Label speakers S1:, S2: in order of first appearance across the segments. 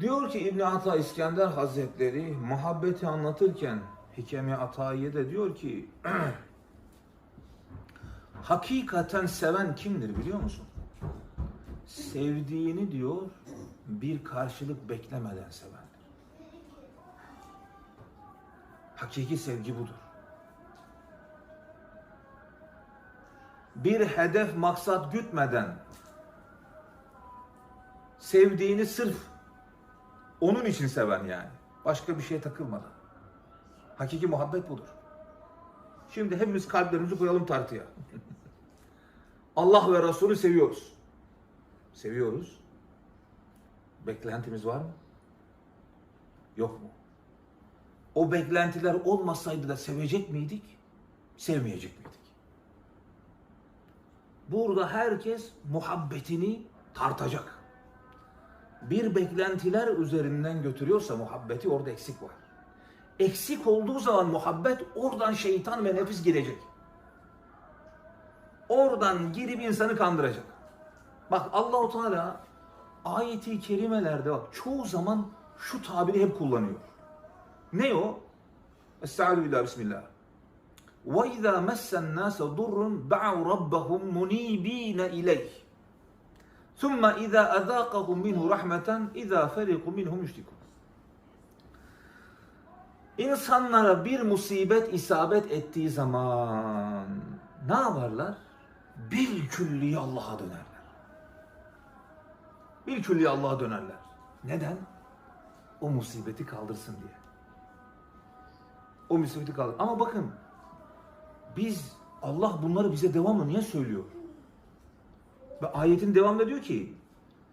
S1: Diyor ki İbn Ata İskender Hazretleri muhabbeti anlatırken Hikemi Atayiye de diyor ki hakikaten seven kimdir biliyor musun? Sevdiğini diyor bir karşılık beklemeden sevendir. Hakiki sevgi budur. Bir hedef maksat gütmeden sevdiğini sırf onun için seven yani. Başka bir şeye takılmadan. Hakiki muhabbet budur. Şimdi hepimiz kalplerimizi koyalım tartıya. Allah ve Resulü seviyoruz. Seviyoruz. Beklentimiz var mı? Yok mu? O beklentiler olmasaydı da sevecek miydik? Sevmeyecek miydik? Burada herkes muhabbetini tartacak Bir beklentiler üzerinden götürüyorsa muhabbeti orada eksik var. Eksik olduğu zaman muhabbet oradan şeytan ve nefis girecek. Oradan girip insanı kandıracak. Bak Allahu Teala ayeti kerimelerde bak çoğu zaman şu tabiri hep kullanıyor. Ne o? Estaizu billah bismillah. وَاِذَا مَسَّ النَّاسَ ضُرٌ دَعَوْا رَبَّهُمْ مُنِيب۪ينَ اِلَيْهِ ثُمَّ اِذَا اَذَاقَهُمْ مِنْهُ رَحْمَةً اِذَا فَرِقُ مِنْهُمْ يُشْرِكُونَ İnsanlara bir musibet isabet ettiği zaman ne yaparlar? Bir külliye Allah'a dönerler. Bir külliye Allah'a dönerler. Neden? O musibeti kaldırsın diye. O musibeti kaldır. Ama bakın biz Allah bunları bize devamlı niye söylüyor? Ve ayetin devamında diyor ki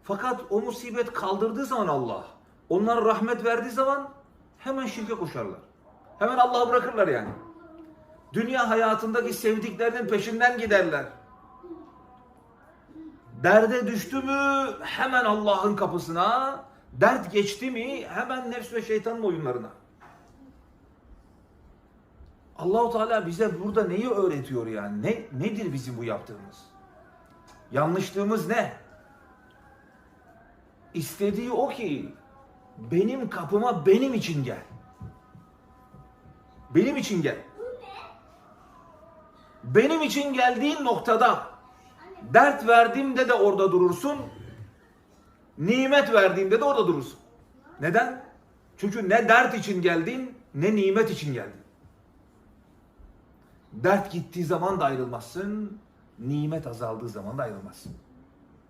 S1: fakat o musibet kaldırdığı zaman Allah onlara rahmet verdiği zaman hemen şirke koşarlar. Hemen Allah'ı bırakırlar yani. Dünya hayatındaki sevdiklerinin peşinden giderler. Derde düştü mü hemen Allah'ın kapısına, dert geçti mi hemen nefs ve şeytanın oyunlarına. Allahu Teala bize burada neyi öğretiyor yani? Ne nedir bizim bu yaptığımız? Yanlışlığımız ne? İstediği o ki benim kapıma benim için gel. Benim için gel. Benim için geldiğin noktada dert verdiğimde de orada durursun. Nimet verdiğimde de orada durursun. Neden? Çünkü ne dert için geldin ne nimet için geldin. Dert gittiği zaman da ayrılmazsın. Nimet azaldığı zaman da ayrılmazsın.